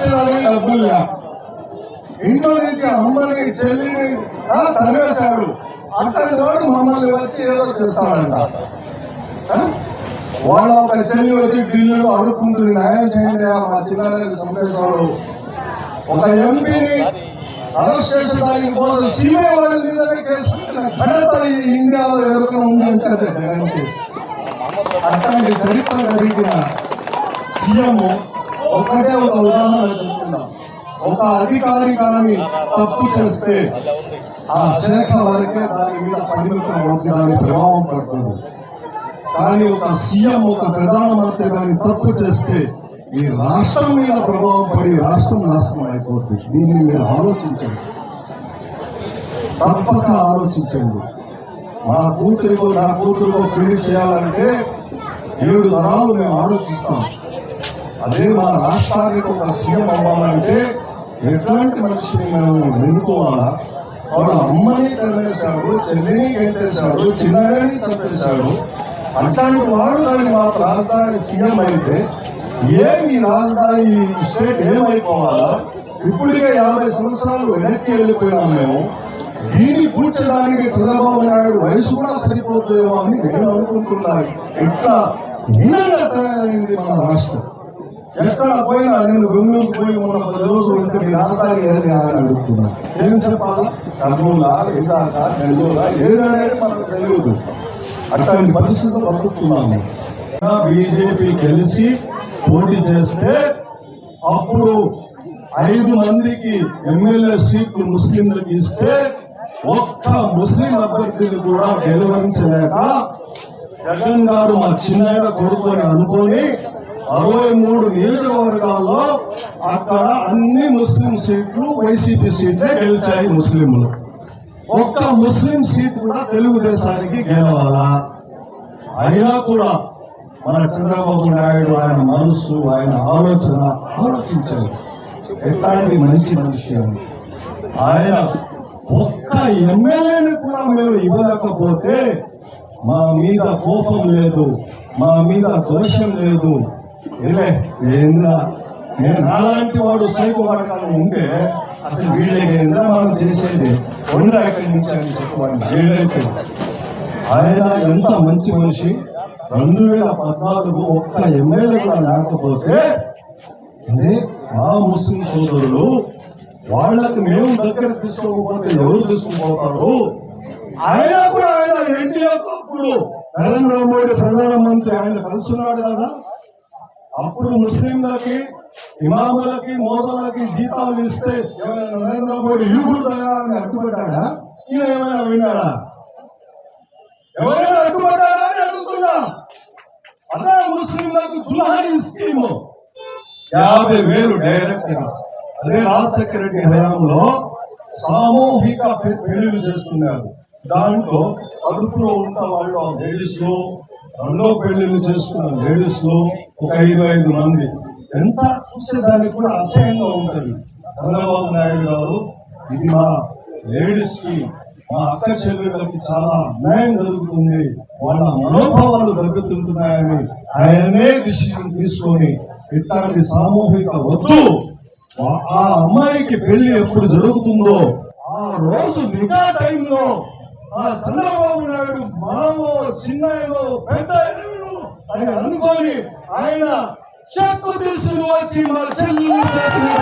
చదివించడానికి డబ్బులు లే. ఇంట్లో నుంచి అమ్మని చెల్లిని తరివేశాడు అక్కడి వాడు మమ్మల్ని వచ్చి ఏదో చేస్తాడంట. వాళ్ళ ఒక చెల్లి వచ్చి ఢిల్లీలో అడుక్కుంటుంది న్యాయం చేయండి మా చిన్నారెడ్డి చంపేశాడు ఒక ఎంపీని అరెస్ట్ చేసేదానికి కోసం సిబిఐ వాళ్ళ మీదనే కేసు ఘనత ఇండియాలో ఎవరికైనా ఉందంటే అదే జగన్కి. అట్లాంటి చరిత్ర జరిగిన సీఎం ఒకటే ఒక ఉదాహరణ చెప్తున్నా ఒక అధికారి కానీ తప్పు చేస్తే ఆ శాఖ వరకే దాని మీద పరిమితం అవుతుంది దాని ప్రభావం పడుతుంది. కానీ ఒక సీఎం ఒక ప్రధానమంత్రి కానీ తప్పు చేస్తే ఈ రాష్ట్రం మీద ప్రభావం పడి రాష్ట్రం నాశనం అయిపోతుంది. దీన్ని మీరు ఆలోచించండి. తప్పక ఆలోచించండి. మా కూతురికో నా కూతురులో పెళ్ళి చేయాలంటే ఏడు తరాలు మేము ఆలోచిస్తాం. అదే మా రాష్ట్రానికి ఒక సీఎం అవ్వాలంటే ఎట్లాంటి మనిషిని మేము ఎన్నుకోవాలా? వాడు అమ్మని తరివేశాడు చెల్లిని గెంటేశాడు చిన్నని చంపేశాడు. అట్లాంటి వాడు కానీ మా రాజధాని సీఎం అయితే ఏమి రాజధాని స్టేట్ ఏమైపోవాలా? ఇప్పటికే యాభై సంవత్సరాలు వెనక్కి వెళ్ళిపోయినాం మేము. దీన్ని కూర్చడానికి చంద్రబాబు నాయుడు వయసు కూడా సరిపోతుందేమో అని నేను అనుకుంటున్నాను. ఎట్లా హీనంగా తయారైంది మన రాష్ట్రం. ఎక్కడ పోయినా నేను బెంగళూరు పోయి ఉన్న పది రోజులు ఉంటే మీ రాజధాని ఏది అని అడుగుతున్నా. ఏం చెప్పాలా? కర్నూలా విశాఖ నెల్లూరా ఏదనేది మనకు తెలియదు. అట్లాంటి పరిస్థితులు బతుకుతున్నాము బీజేపీ గెలిచి పోటీ చేస్తే అప్పుడు ఐదు మందికి ఎమ్మెల్యే సీట్లు ముస్లింలకు ఇస్తే ఒక్క ముస్లిం అభ్యర్థిని కూడా గెలవరించలేక జగన్ గారు మా చిన్న కొడుకొని అనుకొని అరవై మూడు నియోజకవర్గాల్లో అక్కడ అన్ని ముస్లిం సీట్లు వైసీపీ సీట్లే గెలిచాయి ముస్లింలు. ఒక్క ముస్లిం సీట్ కూడా తెలుగుదేశానికి గెలవాలా. అయినా కూడా మన చంద్రబాబు నాయుడు ఆయన మనసు ఆయన ఆలోచన ఆలోచించాలి ఎట్లాంటి మంచి మనిషి అని? ఆయన ఒక్క ఎమ్మెల్యేని కూడా మేము ఇవ్వలేకపోతే మా మీద కోపం లేదు మా మీద దోషం లేదు నేను నాలాంటి వాడు సైకో వాడకాలు ఉంటే అసలు వీళ్ళకి ఏంద్రా మనం చేసేది? ఉండరా ఎక్కడి నుంచి అని చెప్పండి వీళ్ళైతే ఆయన ఎంత మంచి మనిషి? రెండు వేల పద్నాలుగు ఒక్క ఎమ్మెల్యే కూడా లేకపోతే అదే మా ముస్లిం సోదరులు వాళ్ళకి మేము దగ్గర తీసుకోకపోతే ఎవరు తీసుకుపోతారు? ఆయన కూడా ఆయన ఎన్టీఆర్ అప్పుడు నరేంద్ర మోడీ ప్రధానమంత్రి ఆయన కలుస్తున్నాడు కదా. అప్పుడు ముస్లింలకి ఇమాములకి మోసలకి జీతాలు ఇస్తే ఎవరైనా నరేంద్ర మోడీ ఇవ్వడదా అని అడ్డుపడ్డా ఈయన ఏమైనా విన్నాడా? ఎవరైనా అడ్డుపడ్డారా అని అడుగుతున్నా. అదే ముస్లింలకు దుల్హాని స్కీము. యాభై వేలు డైరెక్ట్గా అదే రాజశేఖర రెడ్డి హయాంలో సామూహిక పె- చేస్తున్నారు. దాంట్లో అదుపులో ఉన్న వాళ్ళు లేడీస్లో రెండో పెళ్ళిళ్ళు చేసుకున్న లేడీస్లో ఒక ఇరవై ఐదు మంది. ఎంత చూసేదానికి కూడా అసహ్యంగా ఉంటుంది. చంద్రబాబు నాయుడు గారు ఇది మా లేడీస్కి మా అక్క చెల్లెళ్ళకి చాలా అన్యాయం జరుగుతుంది. వాళ్ళ మనోభావాలు దెబ్బతింటున్నాయని ఆయనే డిసిషన్ తీసుకొని ఇట్లాంటి సామూహిక వద్దు ఆ- ఆ అమ్మాయికి పెళ్ళి ఎప్పుడు జరుగుతుందో ఆ రోజు నిఘా టైంలో ఆ చంద్రబాబు నాయుడు మనమో చిన్నాయనో పెద్ద అని అనుకొని ఆయన చెక్కు తీసుకుని వచ్చి మా చెల్లు చేతులు